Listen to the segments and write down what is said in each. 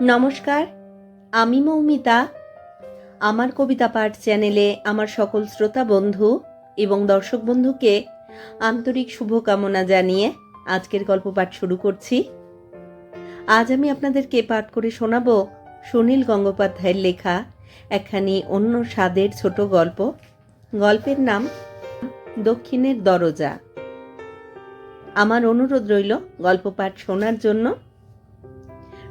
নমস্কার, আমি মৌমিতা। আমার কবিতা পাঠ চ্যানেলে আমার সকল শ্রোতা বন্ধু এবং দর্শক বন্ধুকে আন্তরিক শুভকামনা জানিয়ে আজকের গল্প পাঠ শুরু করছি। আজ আমি আপনাদেরকে পাঠ করে শোনাব সুনীল গঙ্গোপাধ্যায়ের লেখা একখানি অন্য স্বাদের ছোট গল্প। গল্পের নাম, দক্ষিণের দরজা। আমার অনুরোধ রইল গল্প পাঠ শোনার জন্য।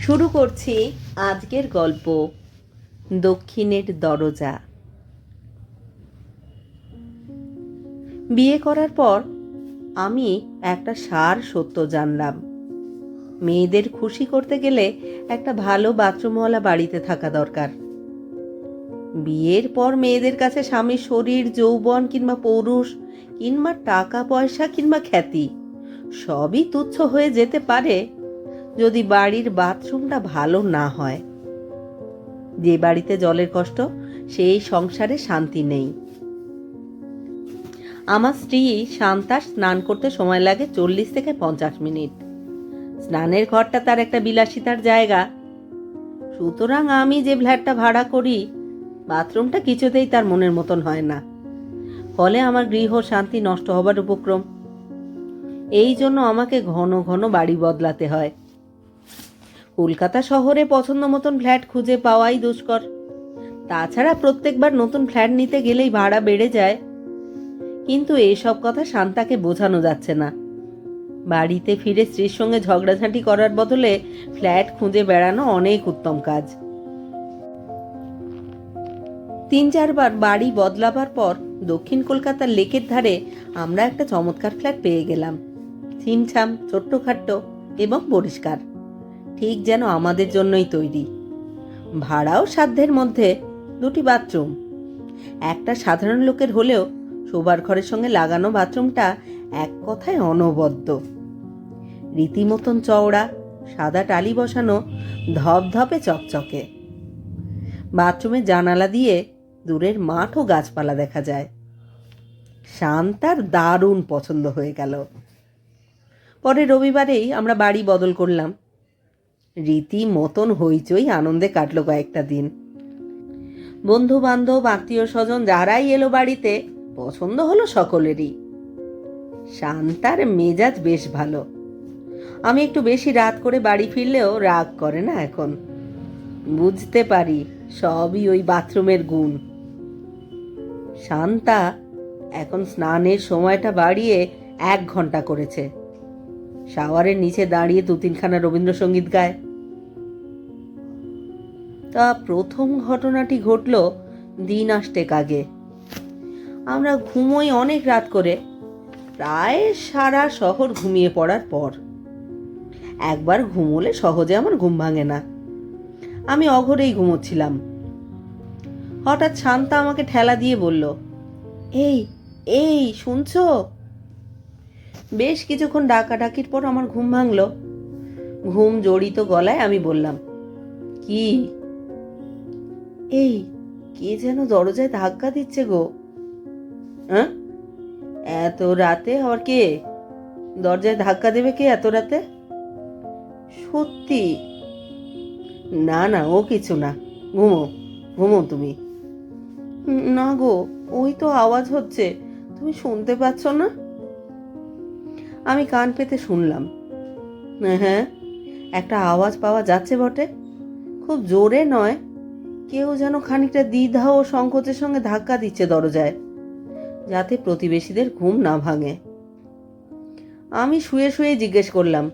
শুরু করছি আজকের গল্প, দক্ষিণের দরজা। বিয়ে করার পর আমি একটা সার সত্য জানলাম। মেয়েদের খুশি করতে গেলে একটা ভালো বাথরুমওয়ালা বাড়িতে থাকা দরকার। বিয়ের পর মেয়েদের কাছে স্বামীর শরীর, যৌবন কিংবা পৌরুষ কিংবা টাকা পয়সা কিংবা খ্যাতি সবই তুচ্ছ হয়ে যেতে পারে যদি বাড়ির বাথরুমটা ভালো না হয়। যে বাড়িতে জলের কষ্ট, সেই সংসারে শান্তি নেই। আমার স্ত্রী শান্তার স্নান করতে সময় লাগে চল্লিশ থেকে পঞ্চাশ মিনিট। স্নানের ঘরটা তার একটা বিলাসিতার জায়গা। সুতরাং আমি যে ফ্ল্যাটটা ভাড়া করি, বাথরুমটা কিছুতেই তার মনের মতন হয় না। ফলে আমার গৃহ শান্তি নষ্ট হবার উপক্রম। এই জন্য আমাকে ঘন ঘন বাড়ি বদলাতে হয়। কলকাতা শহরে পছন্দ মতন ফ্ল্যাট খুঁজে পাওয়াই দুষ্কর। তাছাড়া প্রত্যেকবার নতুন ফ্ল্যাট নিতে গেলেই ভাড়া বেড়ে যায়। কিন্তু এইসব কথা শান্তাকে বোঝানো যাচ্ছে না। বাড়িতে ফিরে স্ত্রীর সঙ্গে ঝগড়াঝাঁটি করার বদলে ফ্ল্যাট খুঁজে বেড়ানো অনেক উত্তম কাজ। তিন চারবার বাড়ি বদলাবার পর দক্ষিণ কলকাতার লেকের ধারে আমরা একটা চমৎকার ফ্ল্যাট পেয়ে গেলাম। ছিমছাম, ছোট্টখাট্ট এবং পরিষ্কার। ঠিক যেন আমাদের জন্যই তৈরি। ভাড়াও সাধ্যের মধ্যে, দুটি বাথরুম। একটা সাধারণ লোকের হলেও শোবার ঘরের সঙ্গে লাগানো বাথরুমটা এক কথায় অনবদ্য। রীতিমতন চওড়া, সাদা টালি বসানো, ধপধপে চকচকে। বাথরুমের জানালা দিয়ে দূরের মাঠ ও গাছপালা দেখা যায়। শান্তার দারুণ পছন্দ হয়ে গেল। পরে রবিবারেই আমরা বাড়ি বদল করলাম। রীতি, মতন, হইচই আনন্দে কাটলো কয়েকটা দিন। বন্ধু বান্ধব আত্মীয় স্বজন যারাই এলো বাড়িতে, পছন্দ হলো সকলেরই। শান্তার মেজাজ বেশ ভালো। আমি একটু বেশি রাত করে বাড়ি ফিরলেও রাগ করে না এখন। বুঝতে পারি সবই ওই বাথরুমের গুণ। শান্তা এখন স্নানের সময়টা বাড়িয়ে এক ঘণ্টা করেছে। শাওয়ারের নিচে দাঁড়িয়ে দু তিনখানা রবীন্দ্রসঙ্গীত গায়। তা প্রথম ঘটনাটি ঘটল দিন আষ্টেক আগে। আমরা ঘুমোই অনেক রাত করে, প্রায় সারা শহর ঘুমিয়ে পড়ার পর। একবার ঘুমোলে সহজে আমার ঘুম ভাঙে না। আমি অঘরেই ঘুমোচ্ছিলাম। হঠাৎ শান্তা আমাকে ঠেলা দিয়ে বলল, এই এই, শুনছো? বেশ কিছুক্ষণ ডাকাডাকির পর আমার ঘুম ভাঙল। ঘুম জড়িত গলায় আমি বললাম, কি এই, কে যেন দরজায় ধাক্কা দিচ্ছে গো। হ্যাঁ এত রাতে আবার কে? দরজায় ধাক্কা দেবে কে এত রাতে? সত্যি? না না, ও কিছু না। ঘুমো ঘুমো তুমি। না গো, ওই তো আওয়াজ হচ্ছে। তুমি শুনতে পাচ্ছ না? আমি কান পেতে শুনলাম। হ্যাঁ একটা আওয়াজ পাওয়া যাচ্ছে বটে। খুব জোরে নয় কেউ যেন খানিকটা দ্বিধা ও সংকোচের সঙ্গে ধাক্কা দিচ্ছে দরজায়, যাতে প্রতিবেশীদের ঘুম না ভাঙে। আমি শুয়ে শুয়ে জিজ্ঞেস করলাম,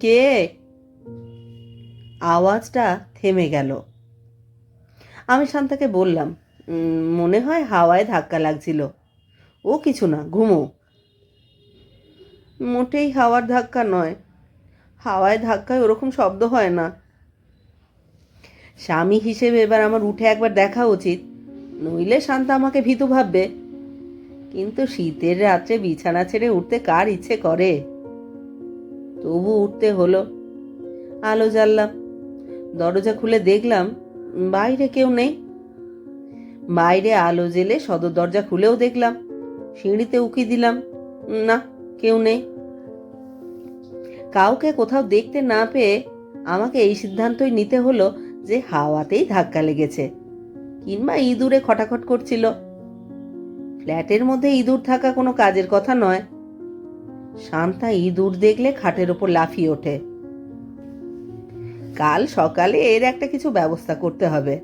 কে? আওয়াজটা থেমে গেল। আমি শান্তাকে বললাম মনে হয় হাওয়ায় ধাক্কা লাগছিল। ও কিছু না, ঘুমো। মোটেই হাওয়ার ধাক্কা নয়। হাওয়ায় ধাক্কায় ওরকম শব্দ হয় না। স্বামী হিসেবে এবার আমার উঠে একবার দেখা উচিত। নইলে শান্তা আমাকে ভীতু ভাববে। কিন্তু শীতের রাত্রে বিছানা ছেড়ে উঠতে কার ইচ্ছে করে? তবু উঠতে হলো। আলো জ্বাললাম। দরজা খুলে দেখলাম বাইরে কেউ নেই। বাইরে আলো জেলে সদর দরজা খুলেও দেখলাম। সিঁড়িতে উকি দিলাম, না, কেউ নেই। কাউকে কোথাও দেখতে না পেয়ে আমাকে এই সিদ্ধান্তই নিতে হলো যে হাওয়াতেই ধাক্কা লেগেছে। কিংবা ইঁদুরে খটাখট করছিল। ফ্ল্যাটের মধ্যে ইঁদুর থাকা কোনো কাজের কথা নয়। শান্তা ইঁদুর দেখলে খাটের ওপর লাফিয়ে ওঠে। কাল সকালে এর একটা কিছু ব্যবস্থা করতে হবে।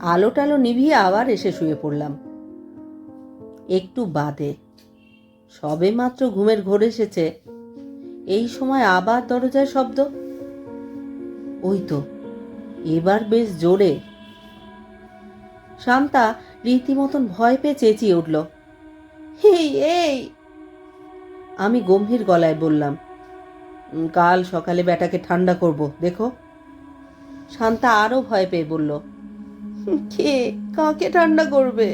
আলো টালো নিভিয়ে আবার এসে শুয়ে পড়লাম। একটু বাদে। সবে মাত্র ঘুমের ঘোর এসেছে। এই সময় আবার দরজায় শব্দ। ওই তো, এবার বেশ জোরে। শান্তা রীতিমতন ভয় পেয়ে চেঁচিয়ে উঠল এই এই! আমি গম্ভীর গলায় বললাম কাল সকালে বেটাকে ঠান্ডা করব, দেখো। শান্তা আরও ভয় পেয়ে বলল কে, কাকে ঠান্ডা করবে?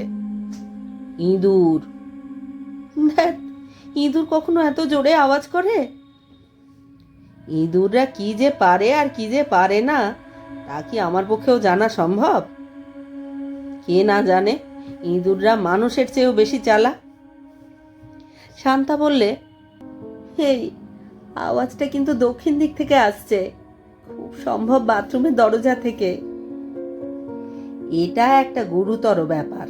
ইঁদুর। ইঁদুর কখনো এত জোরে আওয়াজ করে? ইঁদুররা কি যে পারে আর কি যে পারে না, তা কি আমার পক্ষেও জানা সম্ভব? কে না জানে, ইঁদুররা মানুষের চেয়েও বেশি চালা শান্তা বললে এই আওয়াজটা কিন্তু দক্ষিণ দিক থেকে আসছে, খুব সম্ভব বাথরুমের দরজা থেকে। এটা একটা গুরুতর ব্যাপার।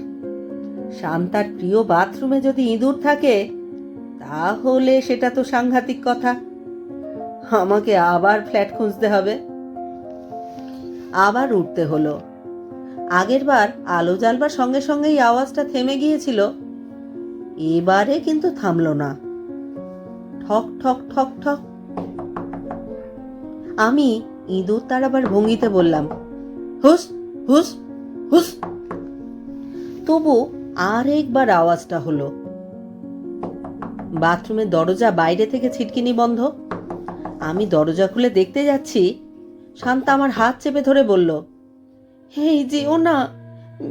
শান্তার প্রিয় বাথরুমে যদি ইঁদুর থাকে, তাহলে সেটা তো সাংঘাতিক কথা। আমাকে আবার ফ্ল্যাট খুঁজতে হবে। আবার উঠতে হলো। আগেরবার আলো জ্বালবার সঙ্গে সঙ্গেই আওয়াজটা থেমে গিয়েছিল। এবারে কিন্তু থামলো না। ঠক ঠক ঠক ঠক। আমি ইঁদুর তাড়াবার ভঙ্গিতে বললাম, হুস হুস হুস। তবু আর একবার আওয়াজটা হলো। বাথরুমের দরজা বাইরে থেকে ছিটকিনি বন্ধ। আমি দরজা খুলে দেখতে যাচ্ছি। শান্তা আমার হাত চেপে ধরে বলল, হেই, যেও না,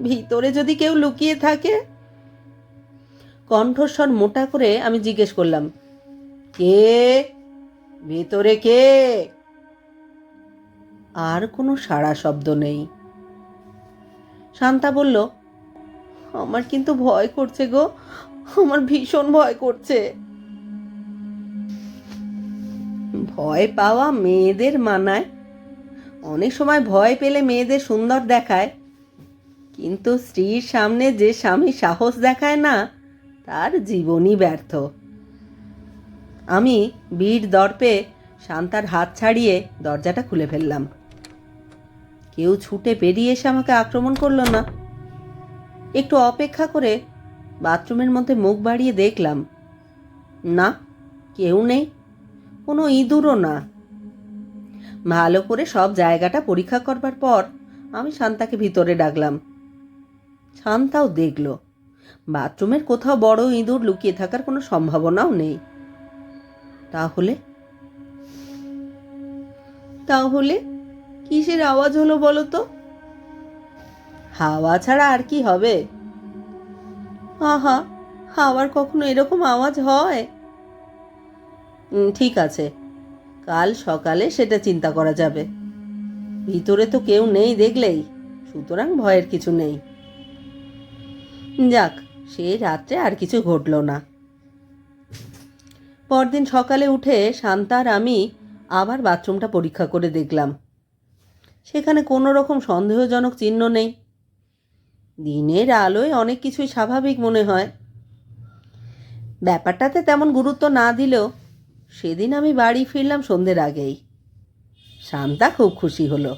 ভিতরে যদি কেউ লুকিয়ে থাকে? কণ্ঠস্বর মোটা করে আমি জিজ্ঞেস করলাম, কে? ভেতরে কে? আর কোনো সাড়া শব্দ নেই। শান্তা বলল, আমার কিন্তু ভয় করছে গো, আমার ভীষণ ভয় করছে। ভয় পাওয়া মেয়েদের মানায়। অনেক সময় ভয় পেলে মেয়েদের সুন্দর দেখায়। কিন্তু স্ত্রীর সামনে যে স্বামী সাহস দেখায় না, তার জীবনই ব্যর্থ। আমি বীর দর্পে শান্তার হাত ছাড়িয়ে দরজাটা খুলে ফেললাম। কেউ ছুটে বেরিয়ে এসে আমাকে আক্রমণ করল না। একটু অপেক্ষা করে বাথরুমের মধ্যে মুখ বাড়িয়ে দেখলাম, না, কেউ নেই। কোনো ইঁদুরও না। ভালো করে সব জায়গাটা পরীক্ষা করবার পর আমি শান্তাকে ভিতরে ডাকলাম। শান্তাও দেখল, বাথরুমের কোথাও বড় ইঁদুর লুকিয়ে থাকার কোনো সম্ভাবনাও নেই। তাহলে? তাহলে কিসের আওয়াজ হলো বলো তো? হাওয়া ছাড়া আর কি হবে? আহা, হাওয়ার কখনো এরকম আওয়াজ হয়? ঠিক আছে। কাল সকালে সেটা চিন্তা করা যাবে। ভিতরে তো কেউ নেই দেখলেই, সুতরাং ভয়ের কিছু নেই। যাক, সে রাত্রে আর কিছু ঘটল না। পরদিন সকালে উঠে শান্তার আমি আবার বাথরুমটা পরীক্ষা করে দেখলাম। সেখানে কোনো রকম সন্দেহজনক চিহ্ন নেই। দিনের আলোয় অনেক কিছুই স্বাভাবিক মনে হয়। ব্যাপারটাতে তেমন গুরুত্ব না দিলেও সেদিন আমি বাড়ি ফিরলাম সন্ধ্যের আগেই। শান্তা খুব খুশি হলো।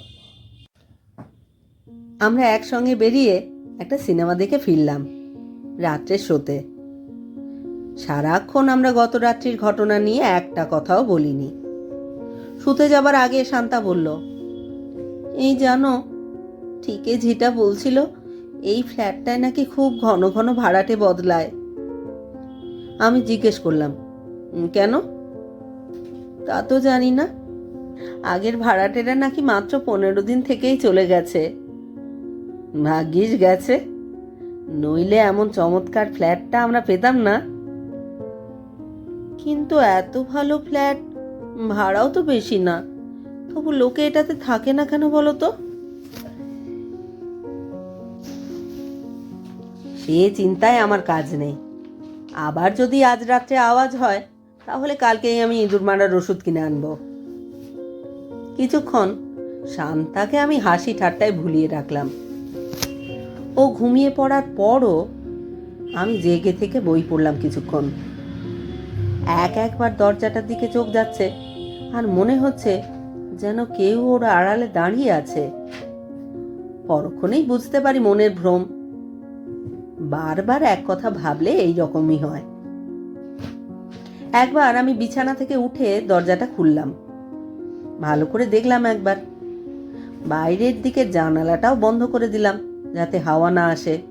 আমরা একসঙ্গে বেরিয়ে একটা সিনেমা দেখে ফিরলাম, রাত্রের শোতে সারাক্ষণ আমরা গত রাত্রির ঘটনা নিয়ে একটা কথাও বলিনি। শুতে যাবার আগে শান্তা বলল, এই জানো, ঠিকই ঝিটা বলছিল, এই ফ্ল্যাটটায় নাকি খুব ঘন ঘন ভাড়াটে বদলায়। আমি জিজ্ঞেস করলাম, কেন? তা তো জানি না। আগের ভাড়াটেরা নাকি মাত্র পনেরো দিন থেকেই চলে গেছে। ভাগ্যিস গেছে। নইলে এমন চমৎকার ফ্ল্যাটটা আমরা পেতাম না। কিন্তু এত ভালো ফ্ল্যাট, ভাড়াও তো বেশি না। তবু লোকে এটাতে থাকে না কেন বলো তো? সে চিন্তায় আমার কাজ নেই। আবার যদি আজ রাত্রে আওয়াজ হয় তাহলে কালকেই আমি ইঁদুর মারার ওষুধ কিনে আনব। কিছুক্ষণ শান্তাকে আমি হাসি ঠাট্টায় ভুলিয়ে রাখলাম। ও ঘুমিয়ে পড়ার পরও আমি জেগে থেকে বই পড়লাম কিছুক্ষণ। এক একবার দরজাটার দিকে চোখ যাচ্ছে আর মনে হচ্ছে যেন কেউ ওর আড়ালে দাঁড়িয়ে আছে। পরক্ষণেই বুঝতে পারি মনের ভ্রম। বারবার এক কথা ভাবলে এই রকমই হয়। একবার আমি বিছানা থেকে উঠে দরজাটা খুললাম। ভালো করে দেখলাম একবার। বাইরের দিকে জানালাটাও বন্ধ করে দিলাম যাতে হাওয়া না আসে।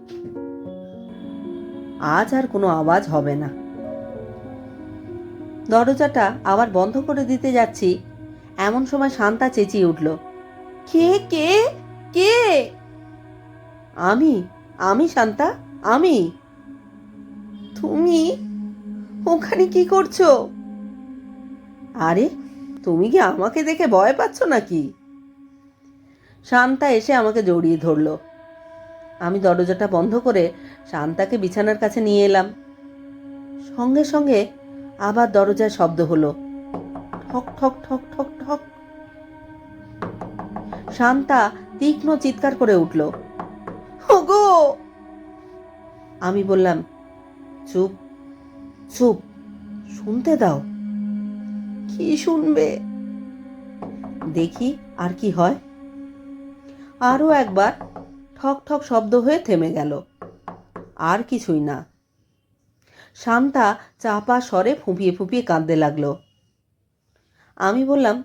আজ আর কোনো আওয়াজ হবে না। দরজাটা আবার বন্ধ করে দিতে যাচ্ছি। এমন সময় শান্তা চেঁচিয়ে উঠল, কে কে কে? আমি আমি শান্তা, আমি? তুমি? ওখানে কি করছ? আরে, তুমি কি আমাকে দেখে ভয় পাচ্ছ নাকি? শান্তা এসে আমাকে জড়িয়ে ধরলো। আমি দরজাটা বন্ধ করে শান্তাকে বিছানার কাছে নিয়ে এলাম। সঙ্গে সঙ্গে আবার দরজায় শব্দ হলো। ঠক ঠক ঠক ঠক ঠক। শান্তা তীক্ষ্ণ চিৎকার করে উঠল। ওগো! আমি বললাম, চুপ চুপ, শুনতে দাও। কি শুনবে? দেখি আর কি হয়। আরও একবার ঠক ঠক শব্দ হয়ে থেমে গেল। আর কিছুই না। শান্তা চাপা স্বরে ফুঁপিয়ে ফুঁপিয়ে কাঁদতে লাগল। আমি বললাম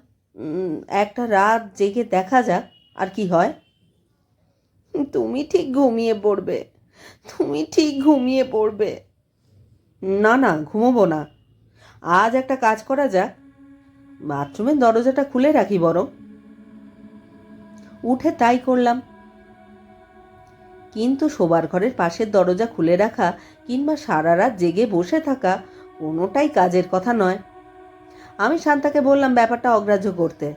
একটা রাত জেগে দেখা যাক আর কি হয়। তুমি ঠিক ঘুমিয়ে পড়বে, তুমি ঠিক ঘুমিয়ে পড়বে। না না, ঘুমোবো না। আজ একটা কাজ করা যাক। বাথরুমের দরজাটা খুলে রাখি বরং। উঠে তাই করলাম। কিন্তু শোবার ঘরের পাশের দরজা খুলে রাখা কিংবা সারা রাত জেগে বসে থাকা কোনোটাই কাজের কথা নয়। আমি শান্তাকে বললাম ব্যাপারটা অগ্রাহ্য করতে।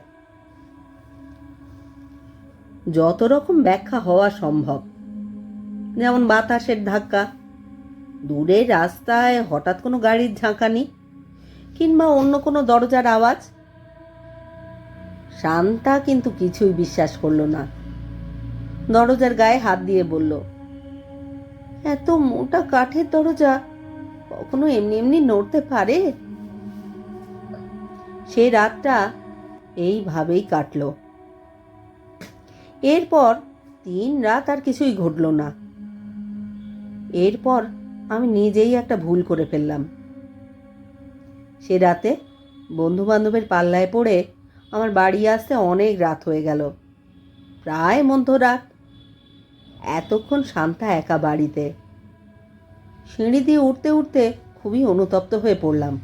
যত রকম ব্যাখ্যা হওয়া সম্ভব। যেমন বাতাসের ধাক্কা দূরের রাস্তায় হঠাৎ কোনো গাড়ির ঝাঁকানি কিংবা অন্য কোনো দরজার আওয়াজ? শান্তা কিন্তু কিছুই বিশ্বাস করল না। দরজার গায়ে হাত দিয়ে বলল, এত মোটা কাঠের দরজা কখনো এমনি এমনি নড়তে পারে? সে রাতটা এইভাবেই কাটলো। এরপর তিন রাত আর কিছুই ঘটল না। এরপর আমি নিজেই একটা ভুল করে ফেললাম। সে রাতে বন্ধু বান্ধবের পাল্লায় পড়ে আমার বাড়ি আসতে অনেক রাত হয়ে গেল। প্রায় মধ্যরাত। এতক্ষণ শান্তা একা বাড়িতে। সিঁড়ি দিয়ে উঠতে উঠতে খুবই অনুতপ্ত হয়ে পড়লাম।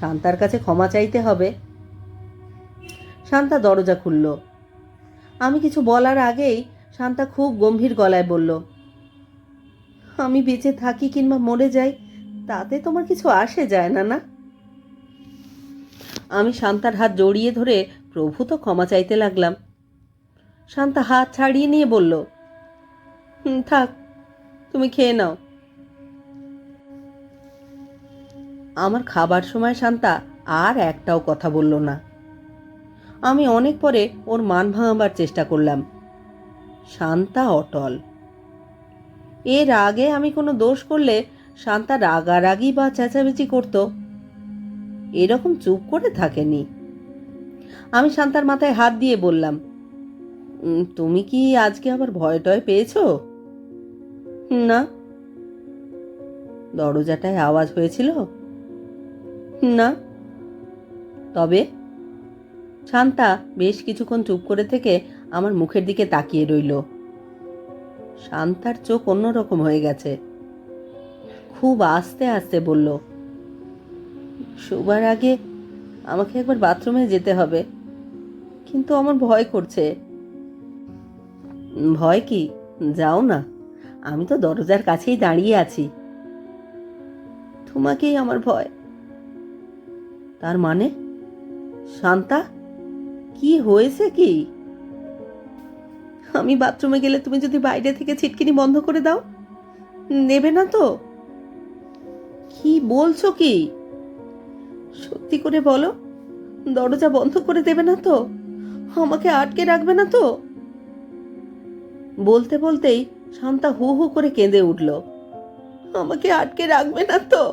শান্তার কাছে ক্ষমা চাইতে হবে। শান্তা দরজা খুলল। আমি কিছু বলার আগেই শান্তা খুব গম্ভীর গলায় বলল আমি বেঁচে থাকি কিংবা মরে যাই তাতে তোমার কিছু আসে যায় না না? আমি শান্তার হাত জড়িয়ে ধরে প্রভূত ক্ষমা চাইতে লাগলাম। শান্তা হাত ছাড়িয়ে নিয়ে বলল "হুম, থাক তুমি খেয়ে নাও। আমার খাবার সময় শান্তা আর একটাও কথা বলল না। আমি অনেক পরে ওর মান ভাঙাবার চেষ্টা করলাম। শান্তা অটল। এর আগে আমি কোনো দোষ করলে শান্তা রাগারাগি বা চেঁচামেচি করতো। এরকম চুপ করে থাকেনি। আমি শান্তার মাথায় হাত দিয়ে বললাম তুমি কি আজকে আবার ভয় টয় পেয়েছ? না। দরজাটায় আওয়াজ হয়েছিল, না। তবে শান্তা বেশ কিছুক্ষণ চুপ করে থেকে আমার মুখের দিকে তাকিয়ে রইল। শান্তার চোখ অন্যরকম হয়ে গেছে। খুব আস্তে আস্তে বলল, শোবার আগে আমাকে একবার বাথরুমে যেতে হবে। কিন্তু আমার ভয় করছে। ভয় কি? যাও না। আমি তো দরজার কাছেই দাঁড়িয়ে আছি। তোমাকেই আমার ভয়। তার মানে? শান্তা, কি হয়েছে কি? আমি বাথরুমে গেলে তুমি যদি বাইরে থেকে ছিটকিনি বন্ধ করে দাও, নেবে না তো? কি বলছো কি? সত্যি করে বলো, দরজা বন্ধ করে দেবে না তো? আমাকে আটকে রাখবে না তো? বলতে বলতেই শান্তা হু হু করে কেঁদে উঠল। আমাকে আটকে রাখবে না তো?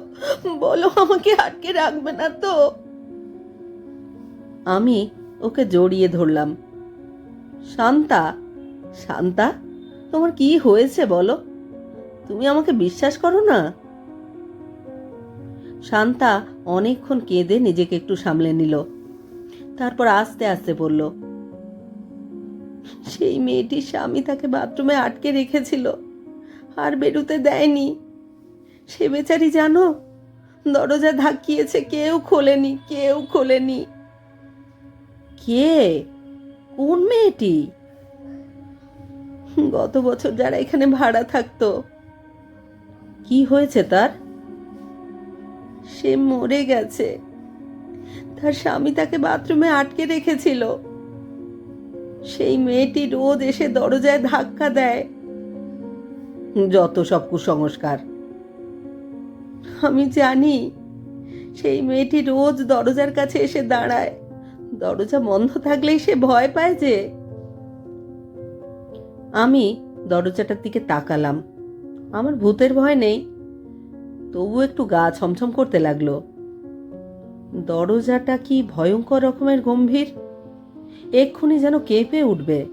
বলো আমাকে আটকে রাখবে না তো? আমি ওকে জড়িয়ে ধরলাম। শান্তা শান্তা, তোমার কি হয়েছে বলো? তুমি আমাকে বিশ্বাস করো না? শান্তা অনেকক্ষণ কেঁদে নিজেকে একটু সামলে নিল। তারপর আস্তে আস্তে বলল, সেই মেয়েটির স্বামী তাকে বাথরুমে আটকে রেখেছিল, আর বেরুতে দেয়নি। সে বেচারি জানো, দরজা ধাক্কিয়েছে, কেউ খোলেনি কেউ খোলেনি। কে? কোন মেয়েটি? গত বছর যারা এখানে ভাড়া থাকতো। কি হয়েছে তার? সে মরে গেছে। তার স্বামী তাকে বাথরুমে আটকে রেখেছিল। সেই মেয়েটি রোজ এসে দরজায় ধাক্কা দেয়। যত সব কুসংস্কার। আমি জানি, সেই মেয়েটি রোজ দরজার কাছে এসে দাঁড়ায়। দরজা বন্ধ থাকলেই সে ভয় পায় যে আমি দরজাটার দিকে তাকালাম। আমার ভূতের ভয় নেই। তবু একটু গা ছমছম করতে লাগল। দরজাটা কি ভয়ঙ্কর রকমের গম্ভীর? এক্ষুনি যেন কেঁপে উঠবে।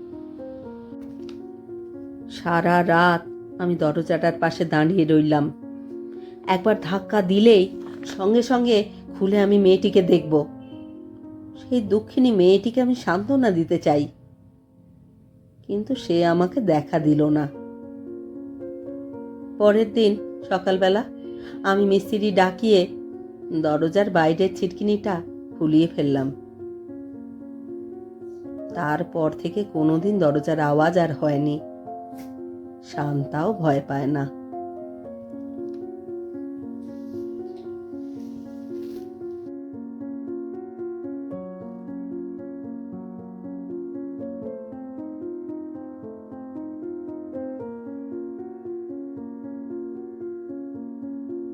সারা রাত আমি দরজাটার পাশে দাঁড়িয়ে রইলাম। একবার ধাক্কা দিলেই সঙ্গে সঙ্গে খুলে আমি মেয়েটিকে দেখব। সেই দুঃখিনী মেয়েটিকে আমি সান্ত্বনা দিতে চাই। কিন্তু সে আমাকে দেখা দিল না। পরের দিন সকালবেলা আমি মিস্ত্রি ডাকিয়ে দরজার বাইরের ছিটকিনিটা খুলিয়ে ফেললাম। তারপর থেকে কোনোদিন দরজার আওয়াজ আর হয়নি। শান্তাও ভয় পায় না।